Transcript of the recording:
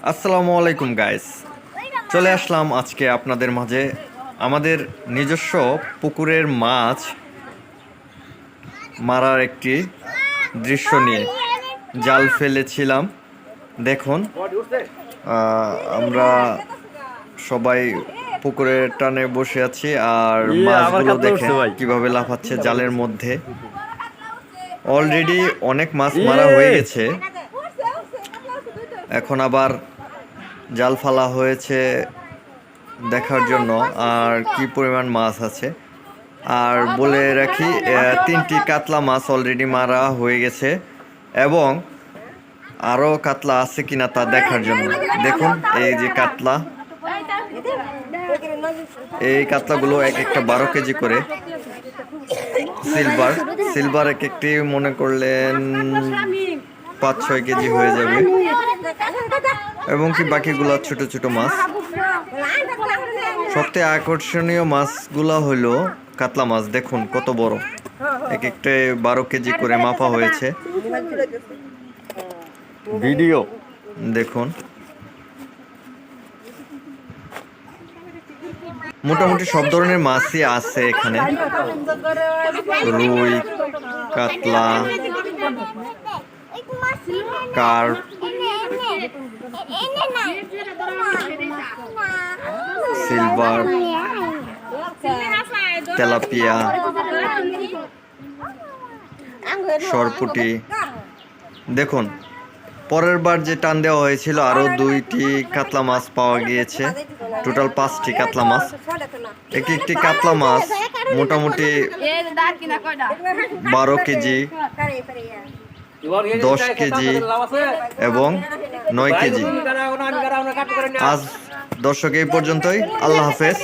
আসসালামু আলাইকুম গাইস চলে আসলাম আজকে আপনাদের মাঝে। আমাদের নিজস্ব পুকুরের মাছ মারার একটি দৃশ্য নিয়ে। জাল ফেলেছিলাম। দেখুন আহ, আমরা সবাই পুকুরের টানে বসে আছি আর ইয়ে, মাছগুলো দেখে কীভাবে লাফাচ্ছে জালের মধ্যে। অলরেডি অনেক মাছ মারা ইয়ে। হয়ে গেছে। এখন আবার জাল ফালা হয়েছে দেখার জন্য। আর কি পরিমাণ মাছ আছে। আর বলে রাখি তিনটি কাতলা মাছ অলরেডি মারা হয়ে গেছে। এবং আরও কাতলা আছে কিনা তা দেখার জন্য। দেখুন, এই যে কাতলা। এই কাতলাগুলো এক একটা বারো কেজি করে। সিলভার। সিলভার এক একটি মনে করলেন পাঁচ ছয় কেজি হয়ে যাবে। এবং কি বাকিগুলো ছোট ছোট মাছ। সবথেকে আকর্ষণীয় মাছগুলো হলো কাতলা মাছ। দেখুন কত বড়। এক একটা বারো কেজি করে মাপা হয়েছে। ভিডিও। দেখুন। মোটামুটি সব ধরনের মাছই আছে এখানে। রুই কাতলা। কার্প সিলভার তেলাপিয়া সরপুটি দেখুন পরের বার যে টান দেওয়া হয়েছিল আরও দুইটি কাতলা মাছ পাওয়া গিয়েছে। টোটাল পাঁচটি কাতলা মাছ। একটি একটি কাতলা মাছ মোটামুটি বারো কেজি। দশ কেজি এবং নয় কেজি। আজ দর্শক এই পর্যন্তই। আল্লাহ হাফেজ।